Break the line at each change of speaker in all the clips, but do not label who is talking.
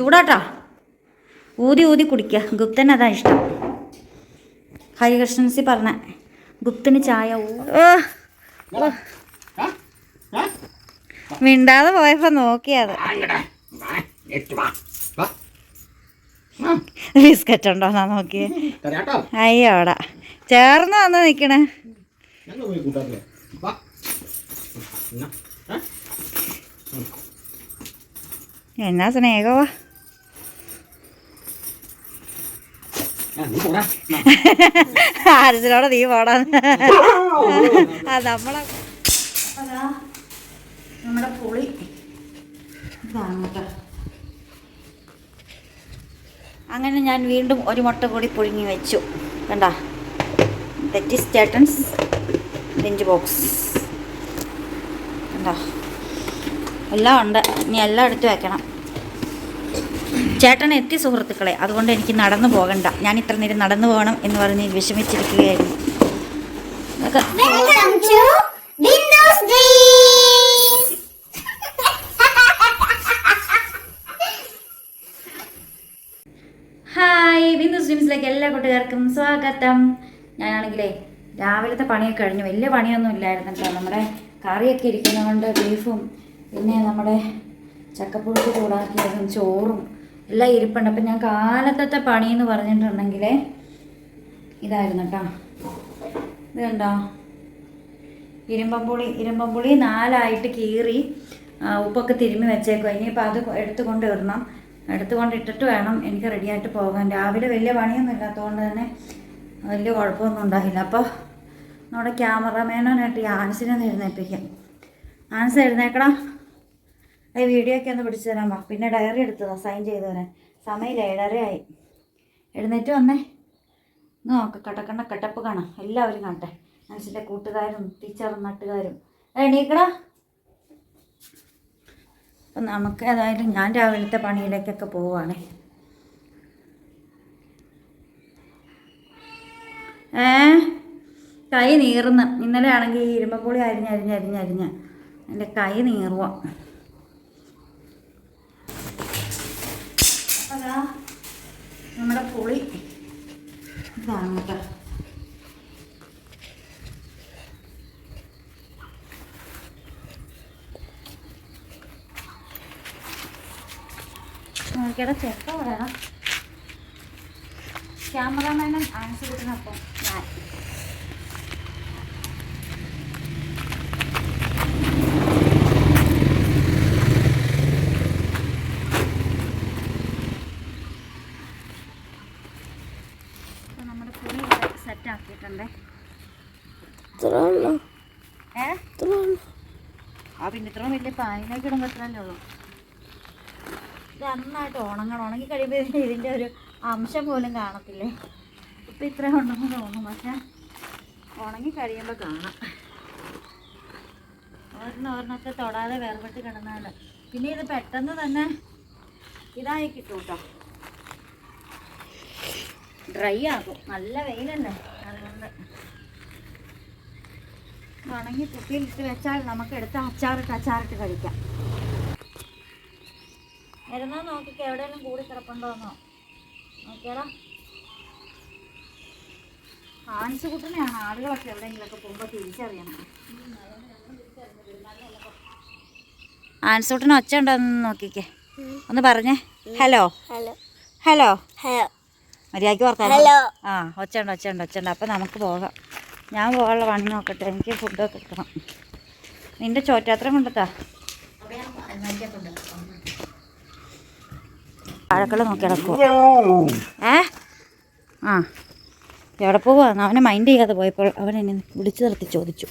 ചൂടാട്ടാ. ഊതി ഊതി കുടിക്കുക ഗുപ്തൻ അതാ ഇഷ്ടം. ഹരികൃഷ്ണൻസി പറഞ്ഞ ഗുപ്തന് ചായ. മിണ്ടാതെ പോയപ്പോ നോക്കിയത് ബിസ്ക്കറ്റ് ഉണ്ടോന്നാ നോക്കിയേ.
തരാട്ടോ.
അയ്യോടാ. ചേർന്ന് വന്ന് നിക്കണേ.
എന്നാ?
എന്നാ സ്നേഹവാ
ആ, നീ പോടാ
ആരസിനോടെ നീ പോടാ. ആ നമ്മളെ അതാ നമ്മുടെ പുളി. ഇതാണ് കേട്ടോ അങ്ങനെ ഞാൻ വീണ്ടും ഒരു മുട്ട കൂടി പുഴുങ്ങി വെച്ചു. കണ്ട? ഈസ് ചേട്ടൻസ് ലഞ്ച് ബോക്സ് കണ്ടോ? എല്ലാം ഉണ്ട്. ഇനി എല്ലാം എടുത്ത് വെക്കണം. ചേട്ടൻ എത്തി സുഹൃത്തുക്കളെ അതുകൊണ്ട് എനിക്ക് നടന്നു പോകണ്ട. ഞാൻ ഇത്ര നേരം നടന്നു പോകണം എന്ന് പറഞ്ഞ് വിഷമിച്ചിരിക്കുകയായിരുന്നു! ഹായ് ബിന്ദു സ്ട്രീംസിലേക്ക് എല്ലാ കൂട്ടുകാർക്കും സ്വാഗതം. ഞാനാണെങ്കിലേ രാവിലത്തെ പണിയൊക്കെ കഴിഞ്ഞു. വലിയ പണിയൊന്നും ഇല്ലായിരുന്നു കേട്ടോ നമ്മുടെ കറിയൊക്കെ ഇരിക്കുന്നതുകൊണ്ട് ബീഫും പിന്നെ നമ്മുടെ ചക്കപ്പുഴുക്ക് ചൂടാക്കിയതും ചോറും എല്ലാം ഇരിപ്പുണ്ട്. അപ്പം ഞാൻ കാലത്തത്തെ പണി എന്ന് പറഞ്ഞിട്ടുണ്ടെങ്കിൽ ഇതായിരുന്നു കേട്ടോ ഇത് കണ്ടോ? ഇരുമ്പമ്പുളി ഇരുമ്പമ്പുളി നാലായിട്ട് കീറി ഉപ്പൊക്കെ തിരുമ്മി വെച്ചേക്കും ഇനിയിപ്പോൾ അത് എടുത്തുകൊണ്ട് ഇടണം. എടുത്തുകൊണ്ട് ഇട്ടിട്ട് വേണം എനിക്ക് റെഡിയായിട്ട് പോകാൻ. രാവിലെ വലിയ പണിയൊന്നും ഇല്ലാത്തതുകൊണ്ട് തന്നെ വലിയ കുഴപ്പമൊന്നും ഉണ്ടായില്ല. അപ്പോൾ നമ്മുടെ ക്യാമറമാനോനായിട്ട് ഈ ആൻസിനെ എഴുന്നേൽപ്പിക്കാം. ആൻസ് എഴുന്നേക്കടാ ഈ വീഡിയോ ഒക്കെ ഒന്ന് പിടിച്ചു തരാൻ വാ പിന്നെ ഡയറി എടുത്തതാ സൈൻ ചെയ്ത് തരാൻ. സമയം ഏഴരയായി. എഴുന്നേറ്റ് വന്നേ. നോക്ക കട്ടക്കണ്ണ കട്ടപ്പ് കാണാം. എല്ലാവരും കാണട്ടെ. മനസ്സിന്റെ കൂട്ടുകാരും ടീച്ചറും നാട്ടുകാരും. എണീക്കടാ. അപ്പം നമുക്ക് ഏതായാലും ഞാൻ രാവിലത്തെ പണിയിലേക്കൊക്കെ പോവുകയാണേ. ഏ? കൈ നീറുന്ന. ഇന്നലെ ആണെങ്കിൽ ഈ ഇരുമ്പപ്പൊളി അരിഞ്ഞ് അരിഞ്ഞ് അരിഞ്ഞ് അരിഞ്ഞ്. എന്റെ കൈ നീറുക അതാ നമ്മുടെ പുളി. ഇതാണ് കേട്ടോ. നോക്കിയുടെ ചെക്ക പറയണം. ക്യാമറമാനും ആൻസ് കിട്ടുന്നപ്പം ഞാൻ ഇപ്പൊ നമ്മുടെ പുളി സെറ്റ് ആക്കിയിട്ടുണ്ടേ ഏ ആ പിന്നെ ഇത്ര ഇത്രല്ലേ ഉള്ളൂ നന്നായിട്ട് ഉണങ്ങണം. ഉണങ്ങി കഴിയുമ്പോൾ ഇതിന്റെ ഒരു അംശം പോലും കാണത്തില്ലേ? ഇപ്പം ഇത്രയും ഉണ്ടെന്ന് തോന്നും പക്ഷെ ഉണങ്ങി കഴിയുമ്പോൾ കാണാം. ഒരെണ്ണം ഒരെണ്ണത്തെ തൊടാതെ വേർപെട്ട് കിടന്നാൽ പിന്നെ ഇത് പെട്ടെന്ന് തന്നെ ഇതായി കിട്ടും കേട്ടോ ഡ്രൈ ആകും. നല്ല വെയിലല്ലേ? അതുകൊണ്ട് ഉണങ്ങി കുപ്പിയിലിട്ട് വെച്ചാൽ നമുക്ക് എടുത്ത് അച്ചാറിട്ട് അച്ചാറിട്ട് കഴിക്കാം. ഇരുന്നാ നോക്കിക്കോ എവിടെയെങ്കിലും കൂടി കിടപ്പുണ്ടോന്നോ? നോക്കിയാടാ. കാണിച്ചു കുട്ടനെയാണ് ആളുകളൊക്കെ എവിടെയെങ്കിലൊക്കെ പോകുമ്പോൾ തിരിച്ചറിയണം. ആൻസൂട്ടിന് ഒച്ച ഉണ്ടോന്ന് നോക്കിക്കേ. ഒന്ന് പറഞ്ഞേ. ഹലോ. ഹലോ.
ഹലോ.
മര്യാദയ്ക്ക്
ഹലോ.
ആ ഒച്ച ഉണ്ട് ഒച്ച ഉണ്ട് ഒച്ച ഉണ്ട്. അപ്പം നമുക്ക് പോകാം. ഞാൻ പോകാനുള്ള പണി നോക്കട്ടെ. എനിക്ക് ഫുഡൊക്കെ കിട്ടണം. നിന്റെ ചോറ്റാത്രം കൊണ്ടെത്താ? പഴക്കൾ നോക്കി കിടക്കുവോ ഏ? ആ. എവിടെ പോവാന്ന് അവനെ മൈൻഡ് ചെയ്യാതെ പോയപ്പോൾ അവൻ എന്നെ വിളിച്ചു നിർത്തി ചോദിച്ചു.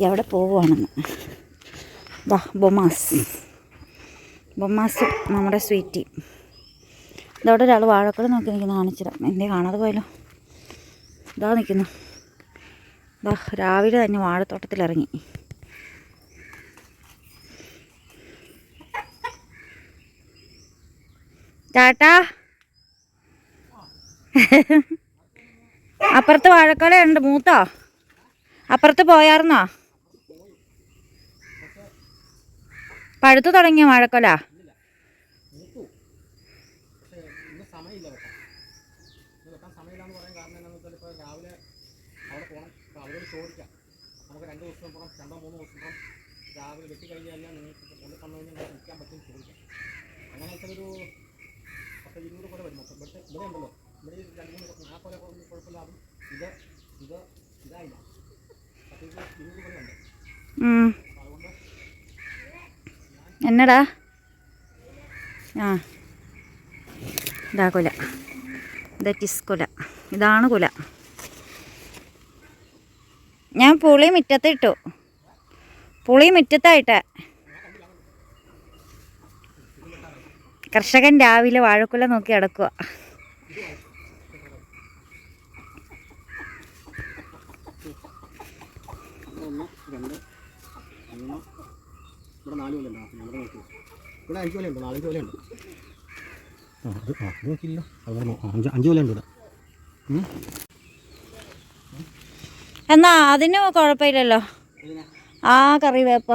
എവിടെ പോവുകയാണെന്ന് വാ ബൊമാസ് ബൊമാസ് നമ്മുടെ സ്വീറ്റി. ഇതവിടെ ഒരാൾ വാഴക്കുളം നോക്കി നിൽക്കുന്ന. കാണിച്ചിടാം എന്തേ കാണാതെ പോയല്ലോ. ഇതാ നിൽക്കുന്നു. ഇതാ രാവിലെ തന്നെ വാഴത്തോട്ടത്തിലിറങ്ങി. ചാട്ടാ. അപ്പുറത്ത് വാഴക്കൊലയുണ്ട് മൂത്തോ? അപ്പുറത്ത് പോയാർന്നോ പഴുത്തു തുടങ്ങിയ വാഴക്കൊല
സമയമില്ല വെക്കാൻ ഇത് വെക്കാൻ സമയമില്ല എന്ന് പറയാൻ കാരണം എന്താണെന്ന് വെച്ചാൽ ഇപ്പോൾ രാവിലെ അവിടെ പോകണം അപ്പോൾ അവരോട് ചോദിക്കാം നമുക്ക് രണ്ട് ദിവസം പുറം രണ്ടോ മൂന്നോ ദിവസം പുറം രാവിലെ വെട്ടി കഴിഞ്ഞ് കഴിഞ്ഞാൽ നിങ്ങൾക്ക് കൊണ്ട് തന്നു കഴിഞ്ഞാൽ നിങ്ങൾക്ക് വിൽക്കാൻ പറ്റും ചോദിക്കാം. അങ്ങനത്തെ ഒരു പത്ത് ഇരുന്നൂറ് കൂടെ വരും. മൊത്തം ഇവിടെ ഇവിടെ ഉണ്ടല്ലോ. ഇവിടെ രണ്ട് മൂന്ന് ആ പോലെ കുറഞ്ഞ് കുഴപ്പമില്ല. ഇത് ഇത് ഇതായില്ല. പത്ത് ഇരുന്നൂറ് കൂടെ ഉണ്ട്. അതുകൊണ്ട്
എന്നടാ? ആ. ഇതാ കുല. ദറ്റ് ഇസ് കുല. ഇതാണ് കുല. ഞാൻ പുളി മുറ്റത്തിട്ടു പുളി മുറ്റത്തായിട്ട്. കർഷകൻ രാവിലെ വാഴക്കുല നോക്കി അടക്കുക. എന്നാ അതിന് കുഴപ്പമില്ലല്ലോ. ആ കറിവേപ്പ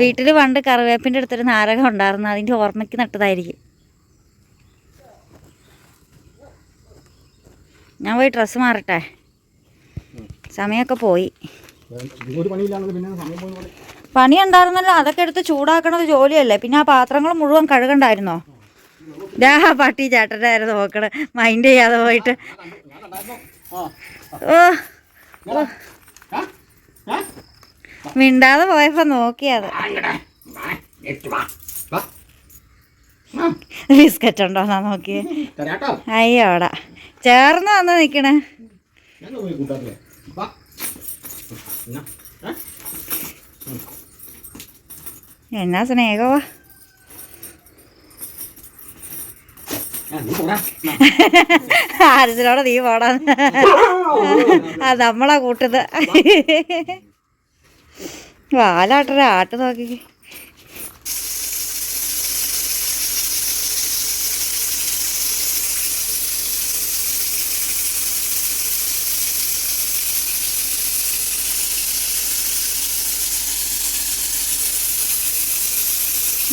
വീട്ടിൽ പണ്ട് കറിവേപ്പിന്റെ അടുത്തൊരു നാരകം ഉണ്ടായിരുന്നു. അതിന്റെ ഓർമ്മയ്ക്ക് നട്ടതായിരിക്കും. ഞാൻ പോയി ഡ്രസ്സ് മാറട്ടെ. സമയമൊക്കെ പോയി. പണി ഉണ്ടായിരുന്നല്ലോ. അതൊക്കെ എടുത്ത് ചൂടാക്കണത് ജോലിയല്ലേ. പിന്നെ ആ പാത്രങ്ങൾ മുഴുവൻ കഴുകണ്ടായിരുന്നോ? ദാ പട്ടി ചേട്ടന്റെ ആയിരുന്നു നോക്കണ. മൈൻഡ് ചെയ്യാതെ പോയിട്ട്. ഓ. മിണ്ടാതെ പോയപ്പോ നോക്കിയത്. ബിസ്ക്കറ്റ് ഉണ്ടോന്നാ നോക്കിയേ.
തരാട്ടോ
അയ്യോടാ ചേർന്ന് വന്ന് നിക്കണേ.
എന്നാ
എന്നാ സ്നേഹവാ
ആ, നീ പോടാ
അത് നമ്മളാ കൂട്ടത്. വാലാട്ടൊരു ആട്ട് നോക്കി.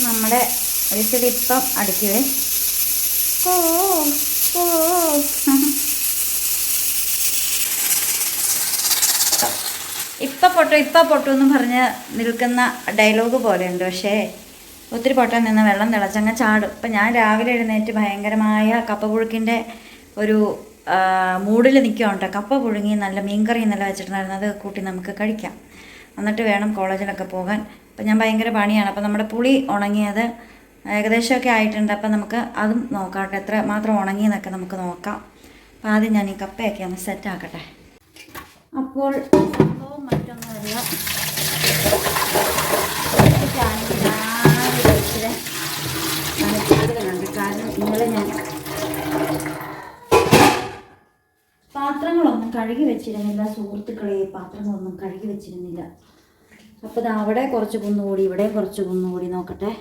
നമ്മുടെ വിസിലിപ്പം അടിക്കുവേ ഇപ്പം പൊട്ടോ ഇപ്പം പൊട്ടു എന്ന് പറഞ്ഞ് നിൽക്കുന്ന ഡയലോഗ് പോലെയുണ്ട്. പക്ഷേ ഒത്തിരി പൊട്ടാൻ നിന്ന് വെള്ളം തിളച്ചങ്ങ് ചാടും. ഇപ്പം ഞാൻ രാവിലെ എഴുന്നേറ്റ് ഭയങ്കരമായ കപ്പ പുഴുക്കിന്റെ ഒരു മൂടിൽ നിൽക്കുകയുണ്ട് കപ്പ പുഴുങ്ങി നല്ല മീൻകറി നല്ല വെച്ചിട്ടുണ്ടായിരുന്നു. അത് കൂട്ടി നമുക്ക് കഴിക്കാം. എന്നിട്ട് വേണം കോളേജിലൊക്കെ പോകാൻ. അപ്പം ഞാൻ ഭയങ്കര പണിയാണ്. അപ്പം നമ്മുടെ പുളി ഉണങ്ങിയത് ഏകദേശമൊക്കെ ആയിട്ടുണ്ട്. അപ്പം നമുക്ക് അതും നോക്കാം എത്ര മാത്രം ഉണങ്ങിയെന്നൊക്കെ നമുക്ക് നോക്കാം. അപ്പം ആദ്യം ഞാൻ ഈ കപ്പയൊക്കെ ഒന്ന് സെറ്റ് ആക്കട്ടെ. അപ്പോൾ ഇന്നലെ ഞാൻ പാത്രങ്ങളൊന്നും കഴുകി വെച്ചിരുന്നില്ല. സുഹൃത്തുക്കളെ പാത്രങ്ങളൊന്നും കഴുകി വെച്ചിരുന്നില്ല. അപ്പോൾ അവിടെ കുറച്ച് കുന്നുകൂടി ഇവിടെ കുറച്ച് കുന്നുകൂടി. നോക്കട്ടെ.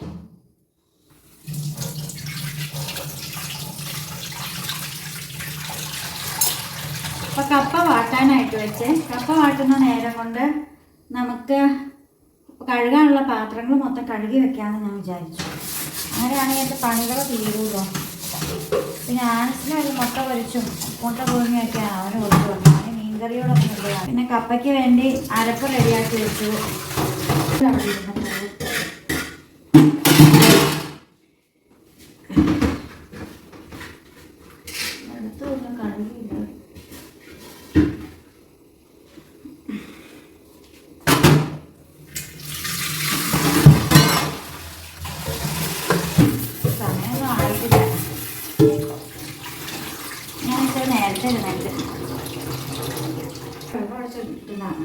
അപ്പൊ കപ്പ വാട്ടാനായിട്ട് വെച്ച്. കപ്പ വാട്ടുന്ന നേരം കൊണ്ട് നമുക്ക് കഴുകാനുള്ള പാത്രങ്ങൾ മൊത്തം കഴുകി വെക്കാമെന്ന് ഞാൻ വിചാരിച്ചു. അങ്ങനെയാണെങ്കിൽ എന്റെ പണികൾ തീരുമല്ലോ പിന്നെ ആനസിനൊരു മുട്ട പൊരിച്ചും മുട്ട പുഴുങ്ങിയൊക്കെയാണ് അവന് കൊടുത്തു. അവന് മീൻകറിയോടൊപ്പം ഇടുകയാണ് പിന്നെ കപ്പയ്ക്ക് വേണ്ടി അരപ്പ് റെഡിയാക്കി വെച്ചു അവിടെ ഇരുന്ന് പോകും. അടുത്തൊന്നും കഴുകിയില്ല സമയമൊന്നും ആയിട്ടില്ല ഞാൻ ഇച്ചിരി നല്ലത് എഴുന്നേറ്റ് ഇതാണ്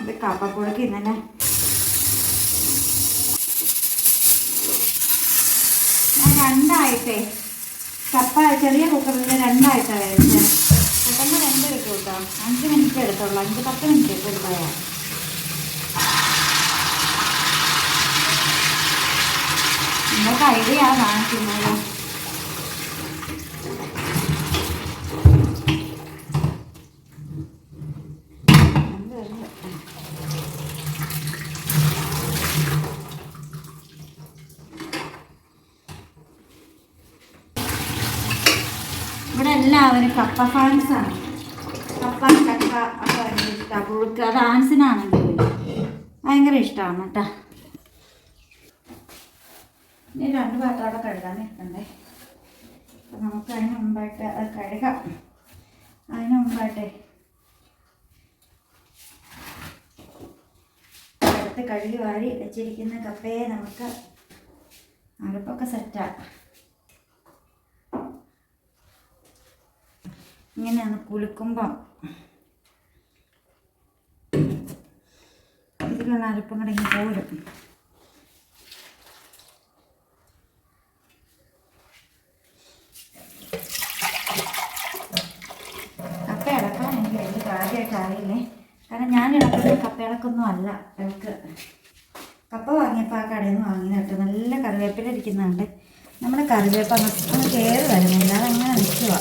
ഇത് കപ്പപ്പുഴക്ക് ഇന്നലെ ഞാൻ രണ്ടായിട്ടേ കപ്പ ചെറിയ കുക്കറിൽ രണ്ടായിട്ടാണ് വേവിച്ചത് പെട്ടെന്ന് രണ്ട് കിട്ടും കേട്ടോ അഞ്ച് മിനിറ്റ് എടുത്തോളൂ അഞ്ച് പത്ത് മിനിറ്റ് കൊടുക്കായാ നിങ്ങൾക്ക് ഐഡിയയാണ് വാങ്ങിക്കുന്നത്? ഇവിടെ എല്ലാവരും കപ്പ ഫാൻസ് ആണ്. കപ്പ കക്ക ഒക്കെ ഭയങ്കര ഇഷ്ടമാണ് പുഴുക്ക് അത് ആൻസിനാണെങ്കിൽ ഭയങ്കര ഇഷ്ടമാണ് കേട്ടോ. ഇനി രണ്ട് പാത്രം കഴുകാൻ ഇരിക്കണ്ടേ അപ്പം നമുക്ക് അതിന് മുമ്പായിട്ട് അത് കഴുകാം. അതിന് മുമ്പായിട്ടേ അടുത്ത് കഴുകി വാരി വെച്ചിരിക്കുന്ന കപ്പയെ നമുക്ക് അടുപ്പൊക്കെ സെറ്റാക്കാം. ഇങ്ങനെയാണ് കുലുക്കുമ്പം ഇതിലുള്ള അരപ്പും കൂടെ ഇങ്ങനെ പോരും കപ്പ ഇളക്കാൻ എനിക്ക് അറിയുന്നേ. കാരണം ഞാൻ ഇടക്കുന്ന കപ്പ ഇളക്കൊന്നും അല്ല. എനിക്ക് കപ്പ വാങ്ങിയപ്പോൾ ആ കടയിൽ നിന്ന് വാങ്ങി കേട്ടോ. നല്ല കറിവേപ്പില ഇരിക്കുന്നുണ്ട്. നമ്മുടെ കറിവേപ്പ് അങ്ങനെ അങ്ങ് കയറി വരുന്നില്ല അതങ്ങനെ നിൽക്കുക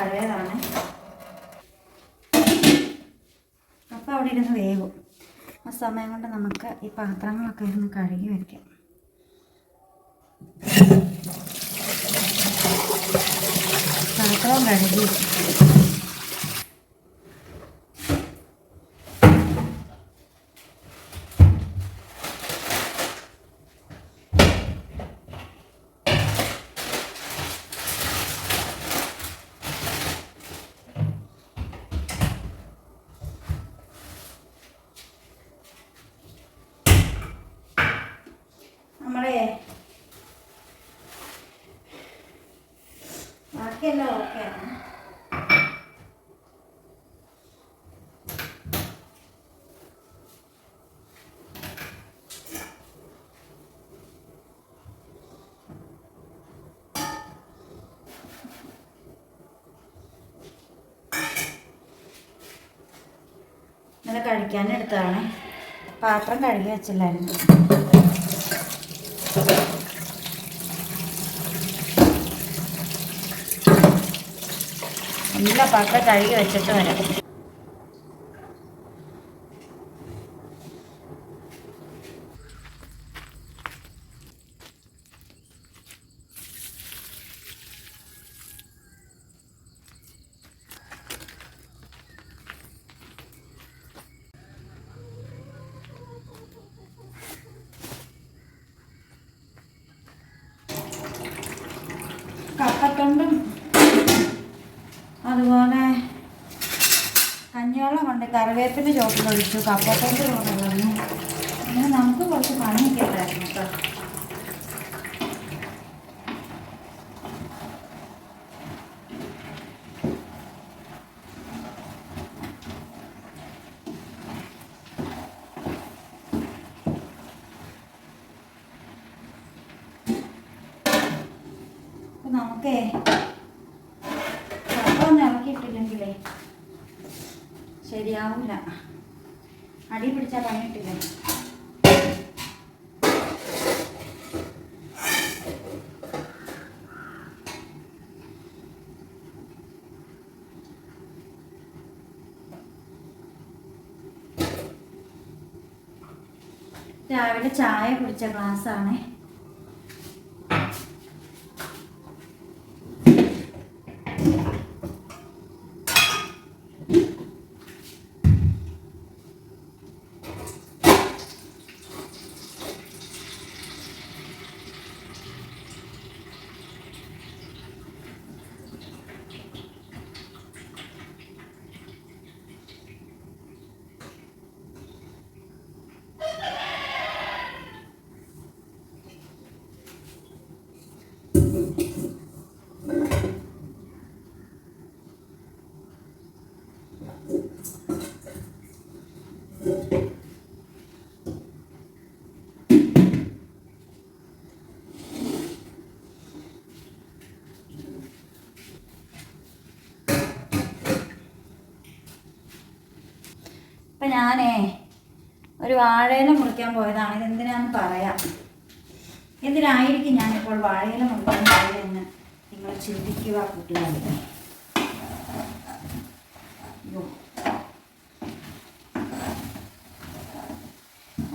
ഒത്തിരി വർഷം പഴയതാണ്. അപ്പം അവിടെ ഇരുന്ന് വേകും ആ സമയം കൊണ്ട് നമുക്ക് ഈ പാത്രങ്ങളൊക്കെ ഇരുന്ന് കഴുകി വയ്ക്കാം പാത്രം കഴുകി. ഇന്നലെ കഴിക്കാനെടുത്തതാണ് പാത്രം കഴുകി വെച്ചില്ലായിരുന്നു. എല്ലാ പാത്രം കഴുകി വെച്ചിട്ട് വരാം. കറിവേപ്പിന്റെ ചോട്ടിലൊഴിച്ചു കപ്പത്തൊണ്ട് കൊണ്ടുവന്നു അങ്ങനെ നമുക്ക് കുറച്ച് പണിയൊക്കെ ഉണ്ടായിരുന്നു കേട്ടോ അപ്പൊ നമുക്കേ കപ്പ ഒന്ന് ഇളക്കിയിട്ടില്ലെങ്കിലേ ശരിയാവില്ല അടി പിടിച്ചാൽ പണി കിട്ടില്ല? രാവിലെ ചായ കുടിച്ച ഗ്ലാസ്സാണേ ഞാനേ ഒരു വാഴേനെ മുറിക്കാൻ പോയതാണ്. ഇതെന്തിനാന്ന് പറയാം. എന്തിനായിരിക്കും ഞാനിപ്പോൾ വാഴയില മുറിക്കാൻ എന്ന് നിങ്ങൾ ചിന്തിക്കുക കുട്ടികളെ.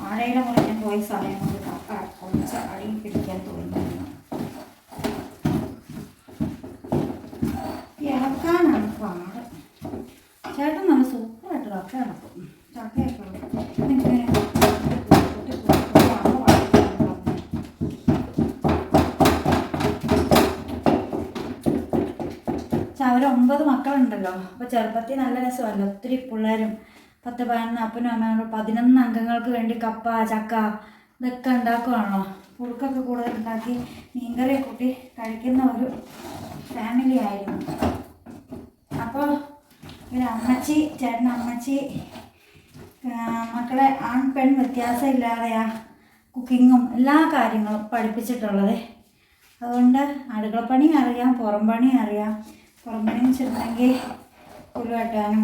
വാഴയില മുറിക്കാൻ പോയ സമയം കൊണ്ട് കപ്പ കുറച്ച് അടിയിൽ പിടിക്കാൻ തോന്നുന്നു ഇളക്കാനാണ് പാട് ചേട്ടൻ നല്ല സൂപ്പറായിട്ട് ചക്ക ഇളക്കും ചക്കയൊക്കെ ഇളക്കും. ഇതിങ്ങനെ കുത്തി കുത്തി കുത്തി അമ്മ വളർത്തിയാണ് പറഞ്ഞത്. അവർ ഒമ്പത് മക്കളുണ്ടല്ലോ. അപ്പോൾ ചെറുപ്പത്തിൽ നല്ല രസമല്ലോ ഒത്തിരി പിള്ളേരും പത്ത് പതിനൊന്ന് അപ്പനും അമ്മയോട് പതിനൊന്ന് അംഗങ്ങൾക്ക് വേണ്ടി കപ്പ ചക്ക ഇതൊക്കെ ഉണ്ടാക്കുവാണല്ലോ. പുഴുക്കൊക്കെ കൂടുതൽ ഉണ്ടാക്കി മീൻകറിയെ കൂട്ടി കഴിക്കുന്ന ഒരു ഫാമിലി ആയിരുന്നു. അപ്പോൾ പിന്നെ അമ്മച്ചി ചേട്ടൻ അമ്മച്ചി മക്കളെ ആൺ പെൺ വ്യത്യാസമില്ലാതെയാ കുക്കിങ്ങും എല്ലാ കാര്യങ്ങളും പഠിപ്പിച്ചിട്ടുള്ളത്. അതുകൊണ്ട് അടുക്കളപ്പണി അറിയാം പുറം പണി അറിയാം. പുറം പണി എന്ന് വെച്ചിട്ടുണ്ടെങ്കിൽ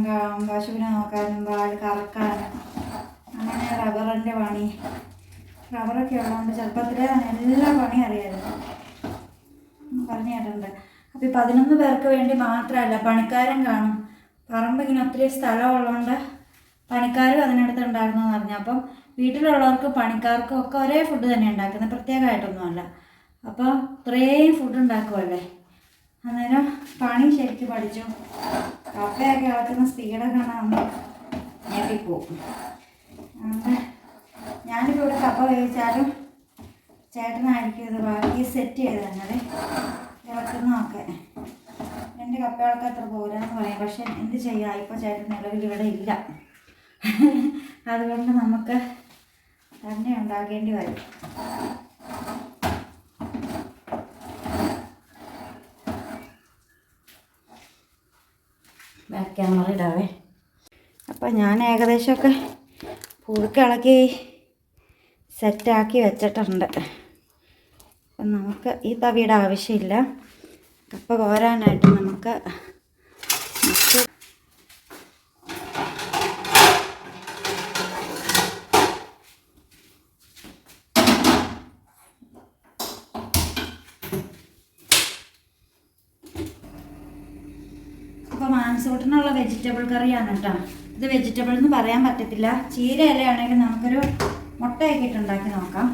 കാണും പശുവിനെ നോക്കാനും വാഴ കറക്കാനും അങ്ങനെ റബ്ബറിന്റെ പണി. റബ്ബറൊക്കെ ഉള്ളതുകൊണ്ട് ചെറുപ്പത്തിലെ എല്ലാ പണി അറിയാമായിരുന്നു. പറഞ്ഞു കേട്ടിട്ടുണ്ട്. അപ്പോൾ ഈ പതിനൊന്ന് പേർക്ക് വേണ്ടി മാത്രമല്ല പണിക്കാരൻ കാണും. പറമ്പ് ഇങ്ങനെ ഒത്തിരി സ്ഥലമുള്ളതുകൊണ്ട് പണിക്കാരും അതിനടുത്ത് ഉണ്ടായിരുന്നു എന്ന് പറഞ്ഞു. അപ്പം വീട്ടിലുള്ളവർക്ക് പണിക്കാർക്കും ഒക്കെ ഒരേ ഫുഡ് തന്നെ ഉണ്ടാക്കുന്നത്. പ്രത്യേകമായിട്ടൊന്നുമല്ല. അപ്പോൾ ഇത്രയും ഫുഡ് ഉണ്ടാക്കുമല്ലേ അന്നേരം പണി ശരിക്കും പഠിച്ചു. കപ്പയൊക്കെ ഇളക്കുന്ന സ്പീഡൊക്കെ കാണാൻ ഞെട്ടിപ്പോവും അങ്ങനെ ഞാനിപ്പോൾ ഇവിടെ കപ്പ വേവിച്ചാലും ചേട്ടനായിരിക്കും ഇത് ബാക്കി സെറ്റ് ചെയ്ത് തന്നത് ഇളക്കുന്നതൊക്കെ എന്റെ കപ്പകളൊക്കെ അത്ര പോരാന്ന് പറയും. പക്ഷെ എന്ത് ചെയ്യാം? ഇപ്പോൾ ചേട്ടൻ നിലവിൽ ഇവിടെ ഇല്ല. അതുകൊണ്ട് നമുക്ക് തന്നെ ഉണ്ടാക്കേണ്ടി വരും. ബാക്ക് ക്യാമറ ഇടാവേ. അപ്പം ഞാൻ ഏകദേശമൊക്കെ പുഴുക്കിളക്കി സെറ്റാക്കി വെച്ചിട്ടുണ്ട്. അപ്പം നമുക്ക് ഈ തവിയുടെ ആവശ്യമില്ല. കപ്പ കോരാനായിട്ട് നമുക്ക് മറ്റ് അപ്പോൾ മാംസൂട്ടിനുള്ള വെജിറ്റബിൾ കറിയാണ് കേട്ടോ. ഇത് വെജിറ്റബിൾ എന്ന് പറയാൻ പറ്റത്തില്ല. ചീര ഇലയാണെങ്കിൽ നമുക്കൊരു മുട്ടയൊക്കെ ഇട്ട് ഉണ്ടാക്കി നോക്കാം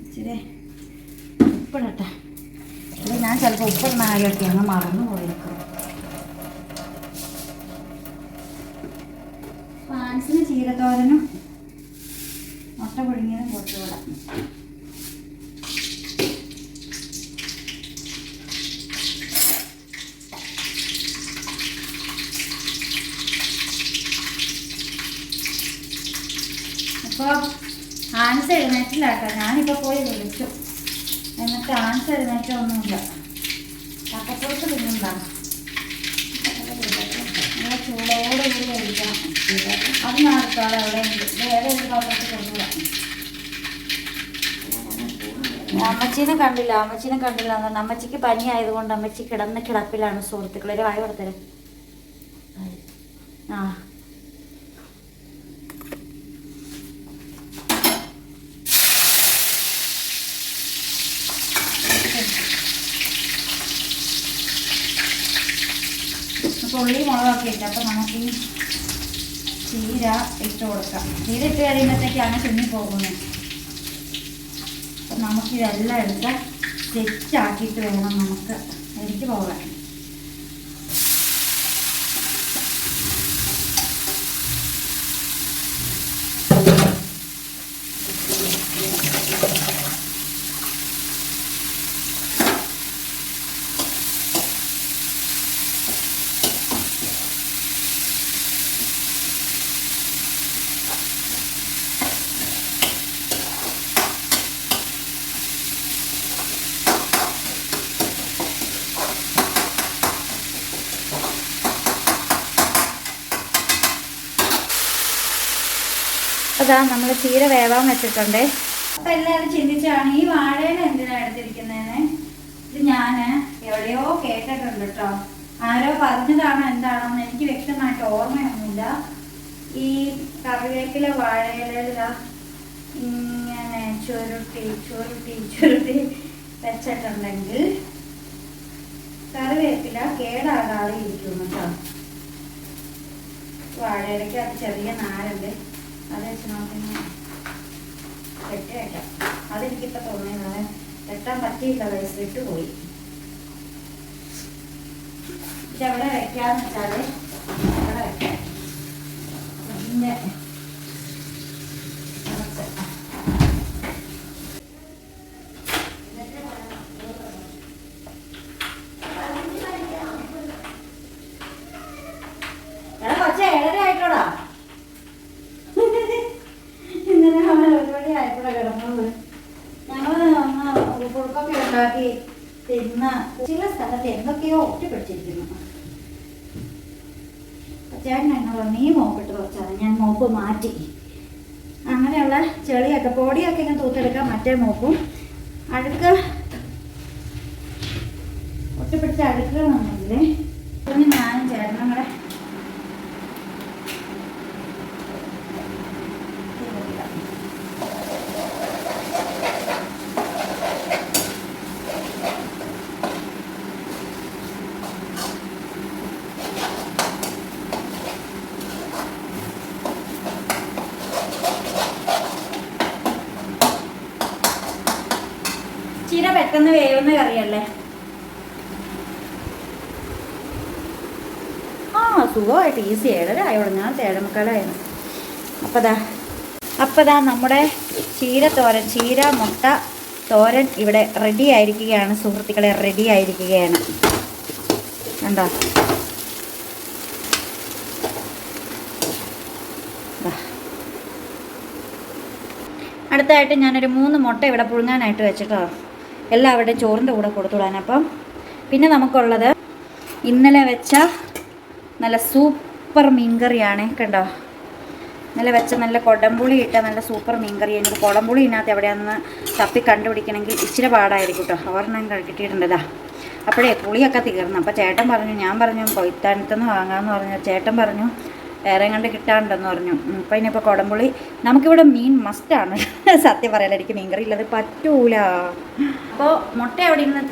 ഇച്ചിരി ഉപ്പിടട്ടെ ഇത് ഞാൻ ചിലപ്പോൾ ഞങ്ങൾ മറന്നു പോയിരിക്കും ഫാൻസിന് ചീരത്തോരനും മുട്ട പുഴുങ്ങിയതും കൊടുത്തുവിടാം അപ്പോൾ ആൻസ് എഴുന്നേറ്റില്ല കേട്ടോ. പോയി വിളിച്ചു. എന്നിട്ട് ആൻസ് എഴുന്നേറ്റൊന്നുമില്ല. കപ്പപ്പുറത്ത് തിന്നണ്ട ചൂടോടെ കൂടി കഴിക്കണം അത് അവിടെ വേറെ ഒരു പാത്രത്തിൽ കൊണ്ടുപോകാം അമ്മച്ചീനെ കണ്ടില്ല അമ്മച്ചീനെ കണ്ടില്ല. അമ്മച്ചിക്ക് പനി ആയതുകൊണ്ട് അമ്മച്ചി കിടന്ന് കിടപ്പിലാണ് സുഹൃത്തുക്കളെ. ഒരു വായ കൊടുത്തരും ആ അപ്പോൾ ഉള്ളി മുളകൊക്കെ ഇട്ട് അപ്പോൾ നമുക്ക് ഈ ചീര ഇട്ട് കൊടുക്കാം. ചീര ഇട്ട് കഴിയുമ്പോഴത്തേക്കാണ് ചുണ്ണി പോകുന്നത്. അപ്പം നമുക്കിതെല്ലാം എടുത്ത് സെറ്റാക്കിയിട്ട് വേണം നമുക്ക് എനിക്ക് പോകാൻ. ഇതാ നമ്മൾ ചീര വേവാൻ വെച്ചിട്ടുണ്ട്. അപ്പം എല്ലാവരും ചിന്തിച്ചാണ് ഈ വാഴേനെ എന്തിനാണ് എടുത്തിരിക്കുന്നതെന്ന് ഇത് ഞാൻ എവിടെയോ കേട്ടിട്ടുണ്ട് കേട്ടോ ആരോ പറഞ്ഞതാണോ എന്താണോന്ന് എനിക്ക് വ്യക്തമായിട്ട് ഓർമ്മയൊന്നുമില്ല. ഈ കറിവേപ്പില വാഴയില ഇങ്ങനെ ചുരുട്ടി ചുരുട്ടി ചുരുട്ടി വെച്ചിട്ടുണ്ടെങ്കിൽ കറിവേപ്പില കേടാകാതെ ഇരിക്കുന്നു കേട്ടോ വാഴയിലയ്ക്ക് അത് ചെറിയ നാരുണ്ട്. അത് വെച്ച് നമുക്ക് വെട്ടി വയ്ക്കാം അതെനിക്കിപ്പോൾ തോന്നിയത് വെട്ടാൻ പറ്റിയില്ല വയസ്സ് വിട്ടുപോയി. പക്ഷെ അവിടെ വെക്കാന്ന് വെച്ചാൽ അവിടെ വെക്കാം. ഇതിന്റെ എടാ കൊച്ചേ ഏഴര ആയിട്ടോടാ ഇന്നലെ അവൻ ഒരു മണി ആയപ്പോഴാ കിടന്നത് ഞങ്ങൾ കുറുക്കൊക്കെ ഉണ്ടാക്കി തിന്ന് ചില സ്ഥലത്ത് എന്തൊക്കെയോ ഒറ്റപ്പിടിച്ചിരിക്കുന്നു ചേട്ടൻ എന്നോട് നീ മോപ്പിട്ട് കുറച്ചാണ് ഞാൻ മോപ്പ് മാറ്റി. അങ്ങനെയുള്ള ചെളിയൊക്കെ പൊടിയൊക്കെ ഇങ്ങനെ തൂത്തെടുക്കാം മറ്റേ മോപ്പും. അഴുക്ക് ഒറ്റപ്പിടിച്ച അഴുക്കുകളൊന്നുമില്ലേ ഞാനും ചേട്ടനും കൂടെ ചീര പെട്ടെന്ന് വേവുന്ന കറിയല്ലേ ആ സുഖമായിട്ട് ഈസി ഏഴര ആയോളൂ ഞാൻ തേഴമുക്കാലായിരുന്നു അപ്പോൾ ദാ നമ്മുടെ ചീര തോരൻ ചീര മുട്ട തോരൻ ഇവിടെ റെഡി ആയിരിക്കുകയാണ്. സുഹൃത്തുക്കളെ റെഡി ആയിരിക്കുകയാണ്. എന്താ. അടുത്തായിട്ട് ഞാനൊരു മൂന്ന് മുട്ട ഇവിടെ പുഴുങ്ങാനായിട്ട് വെച്ചിട്ടോ. എല്ലാവരുടെയും ചോറിന്റെ കൂടെ കൊടുത്തുവിടാൻ അപ്പം പിന്നെ നമുക്കുള്ളത് ഇന്നലെ വെച്ച നല്ല സൂപ്പർ മീൻകറിയാണ് കണ്ടോ? നല്ല വെച്ച നല്ല കൊടംപുളി ഇട്ട നല്ല സൂപ്പർ മീൻകറി. എനിക്ക് കൊടംപുളി ഇതിനകത്ത് എവിടെയാണെന്ന് തപ്പി കണ്ടുപിടിക്കണമെങ്കിൽ ഇച്ചിരി പാടായിരിക്കും കേട്ടോ. ഒരെണ്ണം കിട്ടിയിട്ടുണ്ടതാ അപ്പോഴേ പുളിയൊക്കെ തീർന്നു. അപ്പോൾ ചേട്ടൻ പറഞ്ഞു ഞാൻ പറഞ്ഞു കൊയ്ത്താനത്തുനിന്ന് വാങ്ങാമെന്ന് പറഞ്ഞു. ചേട്ടൻ പറഞ്ഞു വേറെ കണ്ട് കിട്ടാണ്ടെന്ന് പറഞ്ഞു. അപ്പം ഇനിയിപ്പോൾ കുടംപുളി നമുക്കിവിടെ മീൻ മസ്റ്റാണ് സത്യം പറയാൻ എനിക്ക് മീൻകറി ഇല്ലാതെ പറ്റൂല. അപ്പോൾ മുട്ട അവിടെ നിന്ന്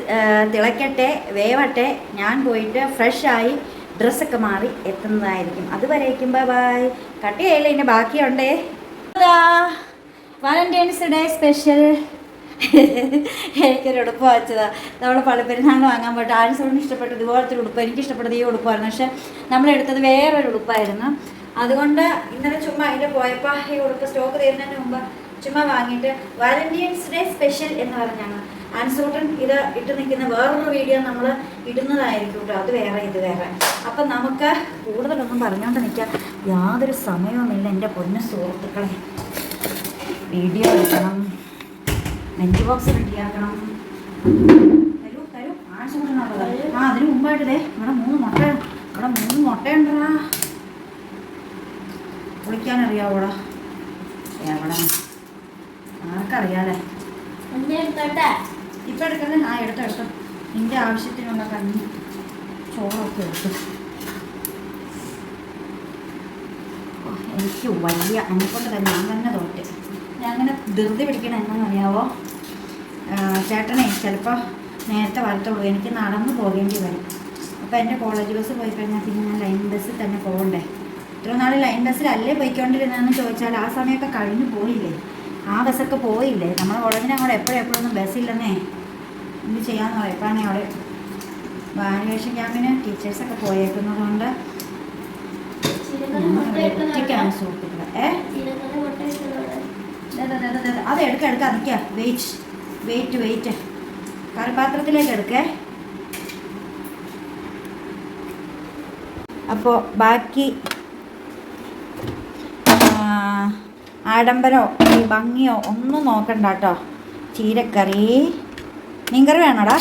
തിളക്കട്ടെ വേവട്ടെ. ഞാൻ പോയിട്ട് ഫ്രഷായി ഡ്രസ്സൊക്കെ മാറി എത്തുന്നതായിരിക്കും. അതുവരേക്കും ബൈ ബൈ. കട്ട് ചെയ്യല്ലേ ഇനി ബാക്കിയുണ്ടേ? വാലന്റൈൻസ് ഡേ സ്പെഷ്യൽ എനിക്കൊരു ഉടുപ്പ് വെച്ചതാ നമ്മൾ പള്ളിപ്പെരുന്നാളിന് വാങ്ങാൻ പോയിട്ട് ആൻസോണിന് ഇഷ്ടപ്പെട്ട ഇതുപോലത്തെ ഒരു ഉടുപ്പ് എനിക്ക് ഇഷ്ടപ്പെട്ടത് ഈ ഉടുപ്പായിരുന്നു. പക്ഷെ നമ്മളെടുത്തത് വേറൊരു ഉടുപ്പായിരുന്നു. അതുകൊണ്ട് ഇന്നലെ ചുമ്മാ അതിന്റെ പോയപ്പോൾ ഈ ഉടുപ്പ് സ്റ്റോക്ക് തീരുന്നതിന് മുമ്പ് ചുമ്മാ വാങ്ങിയിട്ട് വാലന്റൈൻസ് ഡേ സ്പെഷ്യൽ എന്ന് പറഞ്ഞാണ്. ആൻസൂട്ടൻ ഇത് ഇട്ട് നിൽക്കുന്ന വേറൊരു വീഡിയോ നമ്മൾ ഇടുന്നതായിരിക്കും കേട്ടോ. അത് വേറെ ഇത് വേറെ. അപ്പം നമുക്ക് കൂടുതലൊന്നും പറഞ്ഞുകൊണ്ട് നിൽക്കാൻ യാതൊരു സമയവുമില്ല എന്റെ പൊന്നു സുഹൃത്തുക്കളെ. വീഡിയോ എടുക്കണം. ലഞ്ച് ബോക്സ് റെഡിയാക്കണം തരൂ തരൂ ആഴ്ച ആ അതിന് മുമ്പായിട്ടേ ഇവിടെ മൂന്ന് മുട്ട ഇവിടെ മൂന്ന് മുട്ടയുണ്ടടാ. കുളിക്കാനറിയാവോടാ? എവിടെ? ആർക്കറിയാലേ? ഇപ്പം എടുക്കുന്നത് ആ എടുത്ത ഇഷ്ടം നിന്റെ ആവശ്യത്തിനുള്ള കഞ്ഞി. ചോറൊക്കെ എടുത്തു. എനിക്ക് വലിയ എന്നെക്കൊണ്ട് തന്നെ ഞാൻ തന്നെ തോറ്റ്. ഞാൻ അങ്ങനെ ധൃതി പിടിക്കണം എന്നറിയാവോ ചേട്ടനെ ചിലപ്പോൾ നേരത്തെ വരത്തുള്ളൂ. എനിക്ക് നടന്നു പോകേണ്ടി വരും. അപ്പോൾ എന്റെ കോളേജ് ബസ് പോയി കഴിഞ്ഞാൽ പിന്നെ ഞാൻ ലൈൻ ബസ്സിൽ തന്നെ പോകണ്ടേ? ഇത്ര നാൾ ലൈൻ ബസ്സിലല്ലേ പോയിക്കൊണ്ടിരുന്നതെന്ന് ചോദിച്ചാൽ ആ സമയമൊക്കെ കഴിഞ്ഞു പോയില്ലേ? ആ ബസ്സൊക്കെ പോയില്ലേ? നമ്മുടെ കോളേജിന് അങ്ങോട്ട് എപ്പോഴും എപ്പോഴൊന്നും ബസ്സില്ലെന്നേ എന്ത് ചെയ്യാന്ന് പറയപ്പാണ് അവിടെ വാല്യുവേഷൻ ക്യാമ്പിന് ടീച്ചേഴ്സൊക്കെ പോയേക്കുന്നതുകൊണ്ട് ഒറ്റയ്ക്കാണ് സുഹൃത്തുക്കൾ ഏ. അത് എടുക്ക എടുക്ക നിൽക്കുക വെയിറ്റ് വെയിറ്റ് വെയിറ്റ് കറിപാത്രത്തിലേക്ക് എടുക്കേ. അപ്പോൾ ബാക്കി ആ, ആഡംബരമോ ഈ ഭംഗിയോ ഒന്നും നോക്കണ്ട കേട്ടോ. ചീരക്കറി മീൻകറി വേണോടാ?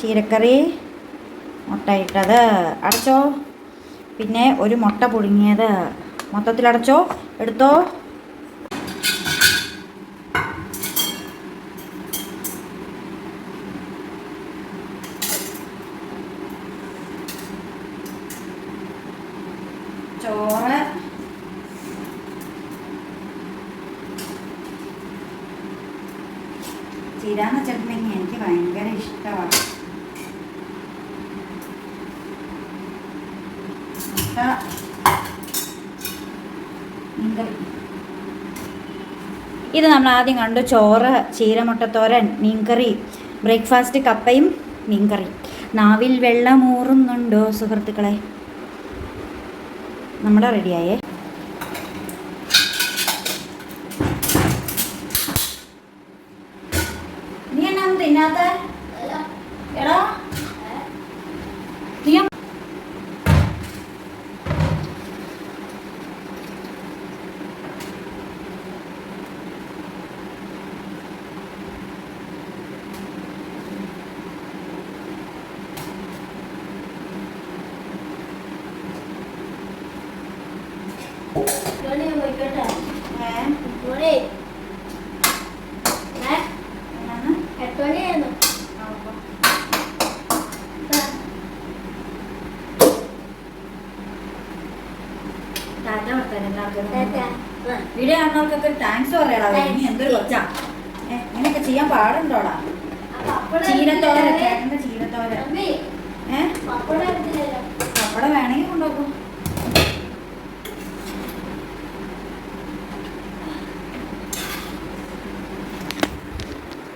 ചീരക്കറി മുട്ടയിട്ടത് അടച്ചോ. പിന്നെ ഒരു മുട്ട പുഴുങ്ങിയത് മൊത്തത്തിൽ അടച്ചോ എടുത്തോ ചീരാന്ന് വെച്ചിട്ടുണ്ടെങ്കിൽ എനിക്ക് ഭയങ്കര ഇഷ്ടമാണ് മുട്ട മീൻകറി ഇത് നമ്മൾ ആദ്യം കണ്ടു ചോറ് ചീരമുട്ടത്തോരൻ മീൻകറി ബ്രേക്ക്ഫാസ്റ്റ് കപ്പയും മീൻകറി. നാവിൽ വെള്ളമൂറുന്നുണ്ടോ സുഹൃത്തുക്കളെ? നമ്മുടെ റെഡിയായേ നീ എന്നാ തിന്നാത്ത എടാ നീ
ടോണി പോയിക്കോട്ടെ
ഏ?
ടോണി ഏ
എന്നാണ്?
എട്ടോണിയായിരുന്നു
ടാറ്റ വർത്താനം എല്ലാവർക്കും.
ടാറ്റാ.
വീഡിയോ കാണുന്നവർക്കൊക്കെ താങ്ക്സ് പറയടാ. ഇനി എന്തൊരു കൊച്ചാ. ഇങ്ങനെയൊക്കെ ചെയ്യാൻ പാടുണ്ടോടാ?
ആ പപ്പടം
ചീരത്തോരൻ
എടുത്തില്ലല്ലോ.
ചേട്ടന്റെ ചീരത്തോരൻ
അമ്മേ,
ഏ?
പപ്പടം എടുത്തില്ലല്ലോ.
പപ്പടം വേണമെങ്കിൽ കൊണ്ടുപോകും.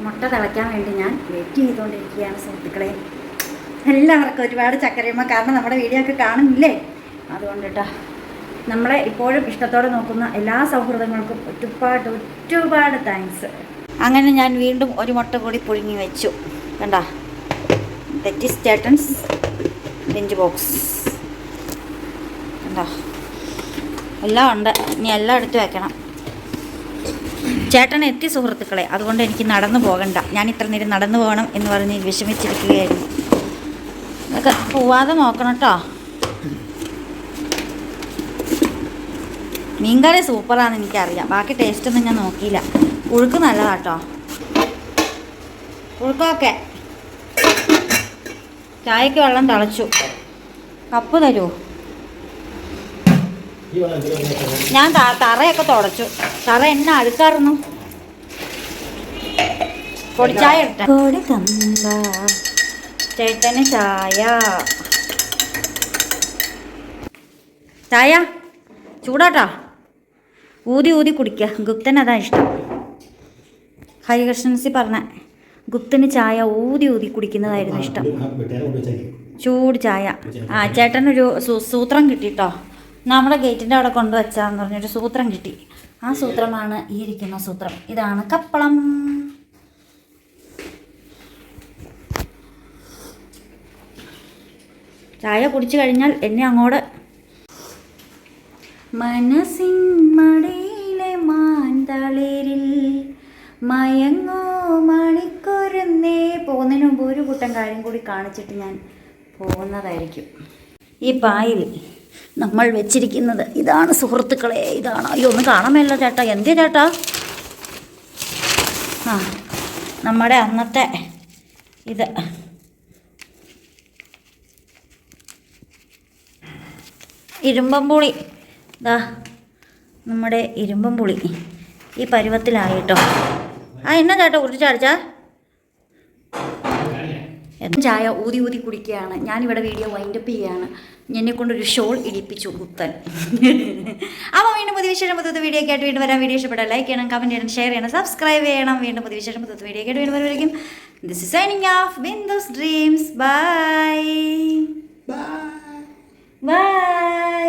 മുട്ട തിളയ്ക്കാൻ വേണ്ടി ഞാൻ വെയിറ്റ് ചെയ്തുകൊണ്ടിരിക്കുകയാണ് സുഹൃത്തുക്കളെ. എല്ലാവർക്കും ഒരുപാട് ചക്കരയമ്മ കാരണം നമ്മുടെ വീഡിയോ ഒക്കെ കാണുന്നില്ലേ? അതുകൊണ്ട് കേട്ടോ നമ്മളെ ഇപ്പോഴും ഇഷ്ടത്തോടെ നോക്കുന്ന എല്ലാ സൗഹൃദങ്ങൾക്കും ഒരുപാട് ഒരുപാട് താങ്ക്സ് അങ്ങനെ ഞാൻ വീണ്ടും ഒരു മുട്ട കൂടി പുഴുങ്ങി വെച്ചു. കണ്ട? തെറ്റിസ് ചേട്ടൻസ് ലഞ്ച് ബോക്സ് കണ്ടോ? എല്ലാം ഉണ്ട്. ഇനി എല്ലാം എടുത്ത് വെക്കണം. ചേട്ടൻ എത്തി സുഹൃത്തുക്കളെ അതുകൊണ്ട് എനിക്ക് നടന്നു പോകണ്ട. ഞാൻ ഇത്ര നേരം നടന്നു പോകണം എന്ന് പറഞ്ഞ് വിഷമിച്ചിരിക്കുകയായിരുന്നു. ഇതൊക്കെ പോവാതെ നോക്കണം കേട്ടോ. മീൻകറി സൂപ്പറാന്ന് എനിക്കറിയാം. ബാക്കി ടേസ്റ്റ് ഒന്നും ഞാൻ നോക്കിയില്ല. പുഴുക്ക് നല്ലതാട്ടോ. പുഴുക്കൊക്കെ. ചായക്ക് വെള്ളം തിളച്ചു. കപ്പ്
തരൂ.
ഞാൻ തറയൊക്കെ തുടച്ചു. തറ എന്നെ അഴുക്കായിരുന്നു പൊടിച്ചായ ഇട്ട ചേട്ടന് ചായ. ചായ? ചൂടാട്ടാ. ഊതി ഊതി കുടിക്കുക ഗുപ്തൻ അതാ ഇഷ്ടം. ഹരികൃഷ്ണൻസി പറഞ്ഞ ഗുപ്തന് ചായ ഊതി ഊതി കുടിക്കുന്നതായിരുന്നു ഇഷ്ടം. ചൂട് ചായ. ആ ചേട്ടനൊരു സൂത്രം കിട്ടിട്ടോ? നമ്മുടെ ഗേറ്റിന്റെ അവിടെ കൊണ്ടുവച്ചാന്ന് പറഞ്ഞൊരു സൂത്രം കിട്ടി. ആ സൂത്രമാണ് ഈ ഇരിക്കുന്ന സൂത്രം. ഇതാണ് കപ്പളം. ചായ കുടിച്ചു കഴിഞ്ഞാൽ എന്നെ അങ്ങോട്ട് മനസ്സിൻ മടിയിലെ മാന്തളിരിൽ മയങ്ങോ മണിക്കൊരുന്നേ. പോകുന്നതിന് മുമ്പ് ഒരു കൂട്ടം കാര്യം കൂടി കാണിച്ചിട്ട് ഞാൻ പോകുന്നതായിരിക്കും. ഈ പായിൽ നമ്മൾ വെച്ചിരിക്കുന്നത് ഇതാണ് സുഹൃത്തുക്കളെ ഇതാണ്. അയ്യോ ഒന്ന് കാണാൻ ചേട്ടാ. എന്തേ ചേട്ടാ? ആ നമ്മുടെ അന്നത്തെ ഇത്. ഇരുമ്പമ്പുളി ദാ നമ്മുടെ ഇരുമ്പമ്പുളി ഈ പരുവത്തിലായിട്ടോ. ആ എന്നാ ചേട്ടാ കുറിച്ച് ചാടിച്ചാ? എന്നും ചായ ഊതി ഊതി കുടിക്കുകയാണ്. ഞാനിവിടെ വീഡിയോ വൈൻഡപ്പ് ചെയ്യുകയാണ്. എന്നെ കൊണ്ടൊരു ഷോൾ ഇടിപ്പിച്ചു കുത്തൻ. അപ്പോൾ വീണ്ടും പുതിയ വിശേഷം പുതിയ വീഡിയോ ആയിട്ട് വീണ്ടും വരാൻ വീഡിയോ ഇഷ്ടപ്പെട്ടാൽ ലൈക്ക് ചെയ്യണം കമന്റ് ചെയ്യണം ഷെയർ ചെയ്യണം സബ്സ്ക്രൈബ് ചെയ്യണം. വീണ്ടും പുതിയ വിശേഷം പുതിയ വീഡിയോ ആയിട്ട് വീണ്ടും വരുമായിരിക്കും this is signing off Bindu's Dreams bye bye